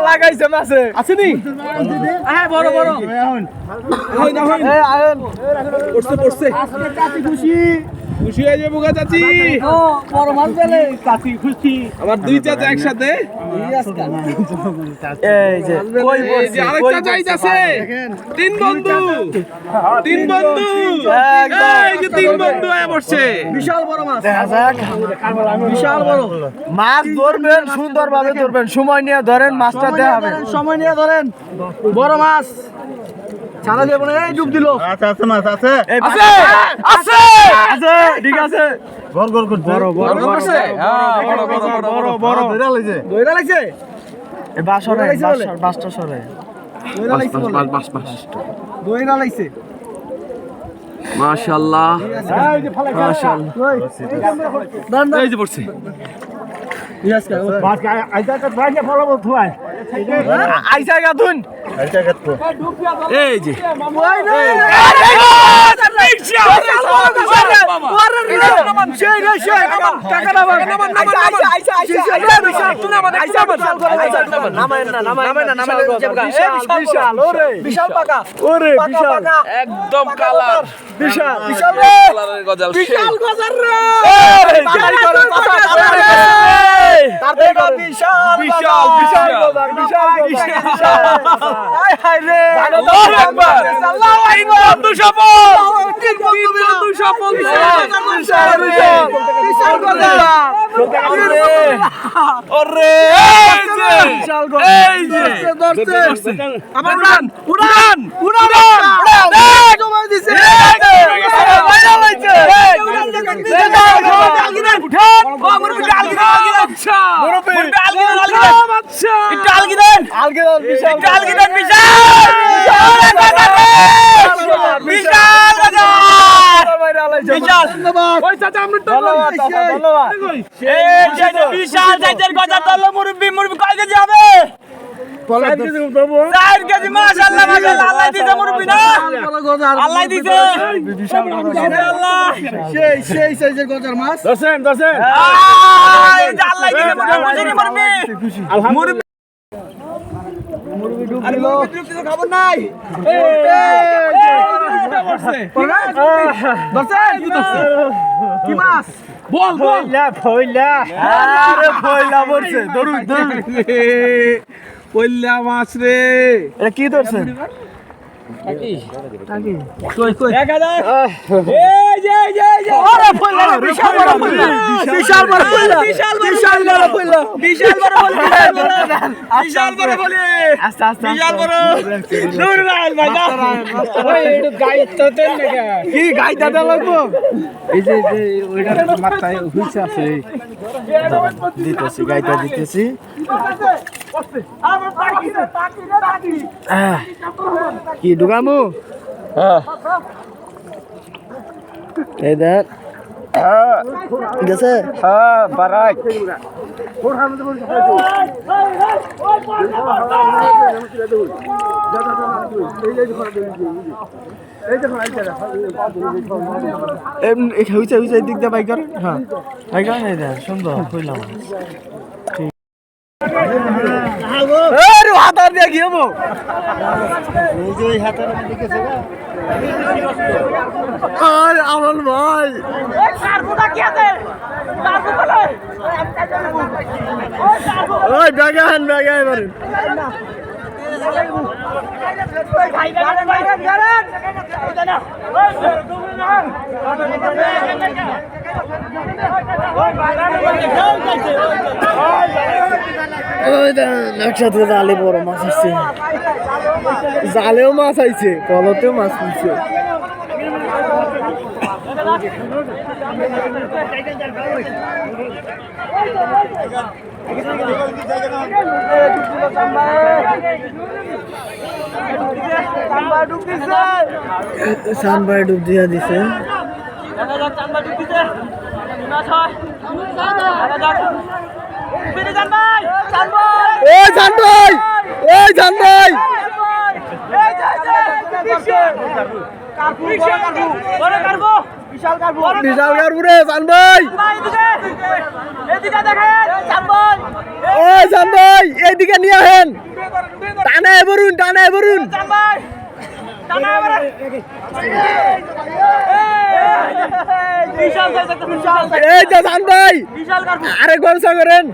লাগাইছে মাছে। আসেনি? হ্যাঁ বড় বড়। পড়ছে পড়ছে। খুশি হয়ে যাব গা চাচি। বড় মাছ পেলে চাচি খুশি। আমার দুই চাচা একসাথে। এই যে এই যে আরেক চাচা আইতাছে তিন বন্ধু। তিন বন্ধু। এই যে তিন বন্ধু আয় পড়ছে বিশাল বড় মাছ। বিশাল বড়। মাছ ধরবেন সুন্দর ভাবে ধরবেন। সময় নিয়ে ধরেন মাছটা দেওয়া হবে। সময় নিয়ে ধরেন। বড় মাছ। ছাড়া দেবো না এই ডুব দিল। আচ্ছা আছে মাছ আছে। আছে আছে আছে ঠিক আছে। গর গর করছে। বড় বড় বড় করছে? হ্যাঁ, বড়, বড়, বড়, বড়, বড়। ধরে লইছে। দইরা লাগছে এ বাসরে বাসর বাসটা সরে। দইরা লাগছে বলে? দইরা লাগছে মাশাআল্লাহ। মাশাআল্লাহ। এই যে পড়ছে। আইসা গাতুন আইতা কাট তো এই যে ওই না বিশাল পাকা ওরে বিশাল একদম কালার বিশাল বিশাল গজাল বিশাল। গজার রে বিশাল বিশাল, বিশাল বিশাল। বিশাল বিশাল রে। আল্লাহু আকবার। আল্লাহু আকবার। বন্ধু সফল। বন্ধু সফল। বিশাল বিশাল বিশাল বিশাল গজার ওরে এই যে। বিশাল গজার এই যে। ধরছে ধরছে। আমার উড়ান। উড়ান। উড়ান। জমা দিছে। বিশাল। মুরব্বি মুরব্বি কয় কেজি হবে? চার কেজি মাশাআল্লাহ মাশাআল্লাহ আল্লাহ দিছে মুরব্বি না আল্লাহ দিছে বিশাল বড় গজার। আল্লাহ সেই সেই সাইজের গজার মাছ দর্শন দর্শন আয়, এই যে আল্লাহ দিছে মুরব্বি বুঝিনি মুরব্বি মুরব্বি আরে মুরব্বি তুমি কিছু খবর নাই কি মাছ বল বল ফইলা ফইলা আরে ফয়লা পড়ছে ধরুন পল্লা মাছ রে। এটা কি ধরছে? দিতেছি গাইটা দিতেছি। কি ঢুকামু? এই দেখ। গেছে? হ্যাঁ বারাক। হইছে হইছে দিক দিয়ে বাইকার হ্যাঁ। বাইকার সুন্দর কইলাম আরে হাতার দিয়ে কি হব আরে আমল ভাই। ওই ব্যাগান ব্যাগা এবারে। ওই মাছ জালেও মাছ আইছে কলতেও মাছ নিচ্ছে সানবাই ডুব দিয়া দিছে। ওই জান ভাই ওই জান ভাই বিশাল কারপুরে জান ভাই ভাই ওই জান ভাই এইদিকে নিয়ে আহেন টানে বরুন টানে বরুন টানা এই তো জান ভাই আরেক ব্যবসা করেন।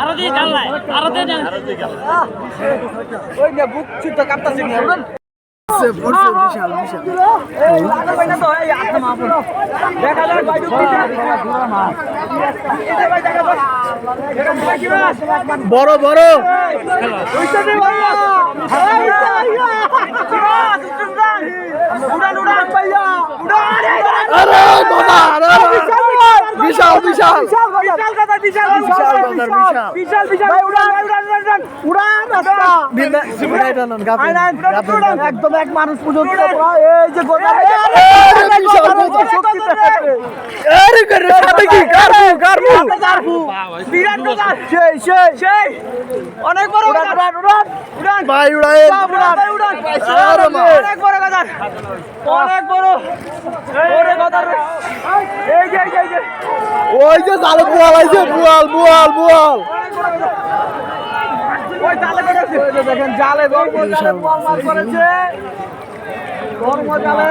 আরও দিয়ে আরও দিয়ে ওই বুক বড় বড়। বিশাল বিশাল বিশাল। কথা বিশাল বিশাল বিশাল। বিশাল উড়ান উড়ান উড়ান উড়ান রাস্তা টানুন গাপি একদম এক মানুষ পর্যন্ত এই যে গোটা আরে বিশাল বাজার। আরে করে সাথে কি কারবু কারবু বিরাট কথা সেই সেই। সেই। অনেক বড় উড়ান উড়ান উড়ান। ভাই উড়ান উড়ান আরে মা। অনেক বড় কথা অনেক বড় বড় কথা এই যে এই যে, এই যে ওই যে জালে বোয়াল আইছে বোয়াল বোয়াল বোয়াল ওই জালে করেছে দেখেন জালে করেছে। জালে।